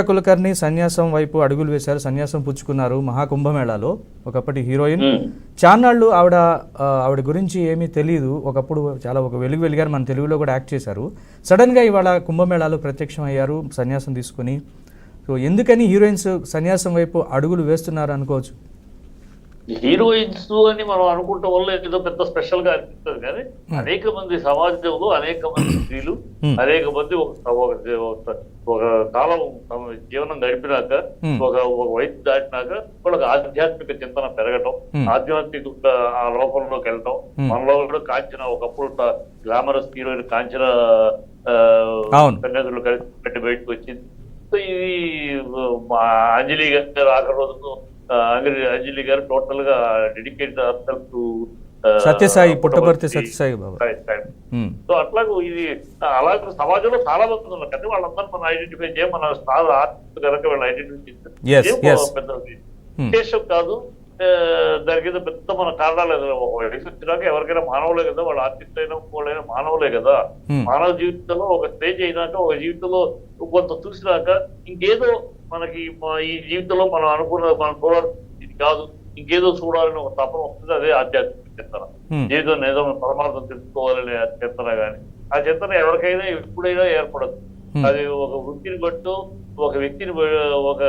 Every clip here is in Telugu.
కులకర్ణి సన్యాసం వైపు అడుగులు వేశారు సన్యాసం పుచ్చుకున్నారు మహాకుంభమేళాలో. ఒకప్పటి హీరోయిన్. చాన్నాళ్ళు ఆవిడ ఆవిడ గురించి ఏమీ తెలియదు ఒకప్పుడు చాలా ఒక వెలుగు వెలిగారు మన తెలుగులో కూడా యాక్ట్ చేశారు. సడన్గా ఇవాళ కుంభమేళాలో ప్రత్యక్షం అయ్యారు సన్యాసం తీసుకుని. సో ఎందుకని హీరోయిన్స్ సన్యాసం వైపు అడుగులు వేస్తున్నారు అనుకోవచ్చు? హీరోయిన్స్ అని మనం అనుకుంటాం వల్ల ఏదో పెద్ద స్పెషల్గా అనిపిస్తుంది కానీ అనేక మంది సమాజంలో అనేక మంది స్త్రీలు Hmm. అనేక మంది ఒక ఒక- కాలం తమ జీవనం గడిపినాక Hmm. ఒక ఒక వయసు దాటినాక వాళ్ళకి ఆధ్యాత్మిక చింతన పెరగటం Hmm. ఆధ్యాత్మిక ఆ లోపంలోకి వెళ్ళటం Hmm. మనలో కూడా కాంచిన ఒకప్పుడు గ్లామరస్ హీరోయిన్ కాంచిన. సన్యాసులు కలిసి పెట్టి బయటకు వచ్చింది సో ఇది మా అంజలి గారు ఆఖరి రోజు ఆ, అంజలి గారు టోటల్గా dedicate to Satyasai Puttaparthi Satyasai so అట్లాగూ ఇది అలాగే సమాజంలో చాలా మంది ఉన్నారు. కానీ వాళ్ళందరూ మనం ఐడెంటిఫై చేయం మన స్టార్ ఆర్టిస్ట్ కనుక వాళ్ళు ఐడెంటిఫై Yes, చేస్తే yes. పెద్ద Hmm. విశేషం కాదు. ఏదో పెద్ద మన కారణాలు ఒక వయసు వచ్చినాక ఎవరికైనా మానవులే కదా వాళ్ళు ఆర్టిస్ట్ అయినా వాళ్ళైనా మానవులే కదా. మానవ జీవితంలో ఒక స్టేజ్ అయినాక ఒక జీవితంలో కొంత చూసినాక ఇంకేదో మనకి ఈ జీవితంలో మనం అనుకున్న మనం చూడాలి. ఇది కాదు. ఇంకేదో చూడాలని ఒక తపన వస్తుంది. అదే ఆధ్యాత్మిక చింతన. ఏదో ఏదో పరమార్థం తెలుసుకోవాలనే ఆ చింతన కానీ ఆ చింతన ఎవరికైనా ఎప్పుడైనా ఏర్పడదు. అది ఒక వృత్తిని బట్టు ఒక వ్యక్తిని ఒక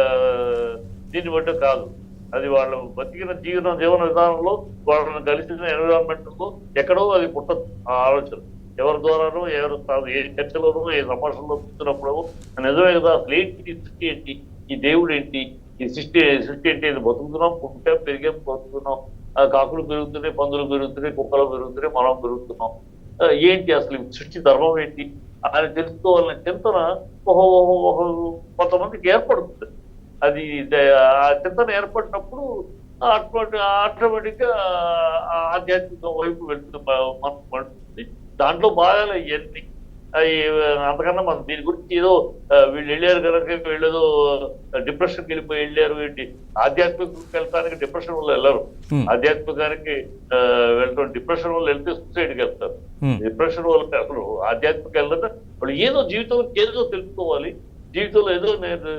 దీన్ని బట్టు కాదు. అది వాళ్ళు బతికిన జీవన జీవన విధానంలో వాళ్ళని కలిసిన ఎన్విరాన్మెంట్లో ఎక్కడో అది పుట్టదు ఆ ఆలోచన. ఎవరి ద్వారానో ఎవరు ఏ చర్చలోనూ ఏ సంభాషణలో చూస్తున్నప్పుడు నిజమే కదా అసలు ఏంటి ఈ సృష్టి ఏంటి? ఈ దేవుడు ఏంటి? ఈ సృష్టి సృష్టి ఏంటి ఇది బతుకుతున్నాం పుట్టాం పెరిగాం బతుకుతున్నాం. ఆ కాకులు పెరుగుతున్నాయి పందులు పెరుగుతున్నాయి కుక్కలు పెరుగుతున్నాయి మనం పెరుగుతున్నాం. ఏంటి అసలు సృష్టి ధర్మం ఏంటి? అని తెలుసుకోవాలనే చింతన ఓహో ఓహో ఓహో కొంతమందికి ఏర్పడుతుంది. అది ఆ చింతన ఏర్పడినప్పుడు ఆటోమేటిక్ ఆటోమేటిక్గా ఆధ్యాత్మిక వైపు వెళ్తుంది మ- మనసు పడుతుంది దాంట్లో భాగాలు ఇవన్నీ అవి అంతకన్నా మనం దీని గురించి ఏదో వీళ్ళు వెళ్ళారు కనుక వీళ్ళు ఏదో డిప్రెషన్కి వెళ్ళిపోయి వెళ్ళారు ఏంటి? ఆధ్యాత్మిక వెళ్ళటానికి డిప్రెషన్ వల్ల వెళ్ళరు. ఆధ్యాత్మికానికి ఆ, వెళ్ళటం డిప్రెషన్ వల్ల వెళ్తే సూసైడ్కి వెళ్తారు. డిప్రెషన్ వల్ల అసలు ఆధ్యాత్మిక వెళ్ళడం వాళ్ళు ఏదో జీవితంలో ఏదో తెలుసుకోవాలి. జీవితంలో ఏదో నేను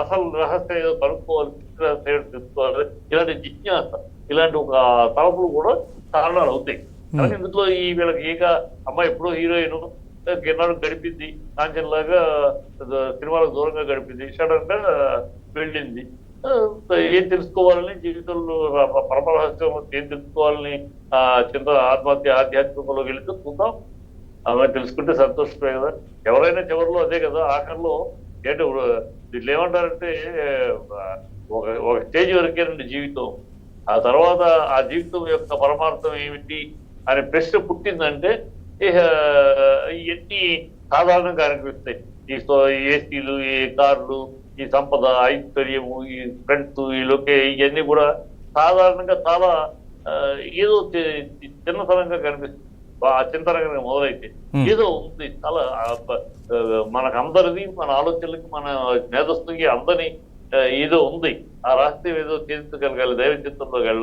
అసలు రహస్యం ఏదో కనుక్కోవాలి రహస్యం తెలుసుకోవాలి. ఇలాంటి జిజ్ఞాస ఇలాంటి ఒక తలపులు కూడా కారణాలు అవుతాయి. కానీ ఇందులో ఈ వీళ్ళకి ఏక అమ్మాయి ఎప్పుడో హీరోయిన్ కిన్నాడు గడిపింది కాంచన్ లాగా సినిమాలకు దూరంగా గడిపింది సడన్గా వెళ్ళింది. ఏం తెలుసుకోవాలని జీవితంలో ర- పరమ రహస్యం ఏం తెలుసుకోవాలని ఆ చింత ఆత్మహత్య ఆధ్యాత్మికంలోకి వెళితే చూద్దాం. ఆమె తెలుసుకుంటే సంతోషమే కదా. ఎవరైనా చివరిలో అదే కదా ఆఖరిలో ఏంటి వీళ్ళు ఏమంటారంటే ఒక ఒక స్టేజ్ వరకేనండి జీవితం. ఆ తర్వాత ఆ జీవితం యొక్క పరమార్థం ఏమిటి? అనే ప్రశ్న పుట్టిందంటే ఇవన్నీ సాధారణంగా అనిపిస్తాయి ఈ ఏసీలు ఈ కార్లు ఈ సంపద ఐశ్వర్యము ఈ ఫ్రెండ్స్ ఈ లొకే ఇవన్నీ కూడా సాధారణంగా చాలా ఏదో చిన్నతనంగా కనిపిస్తుంది. ఆ చింతనంగా మొదలైతే. ఏదో ఉంది చాలా మనకు అందరిది మన ఆలోచనలకి మన మేధస్సుకి అందని ఏదో ఉంది. ఆ రహస్యం ఏదో చేయించగలగాలి దైవ చిత్తంలో వెళ్ళాలి.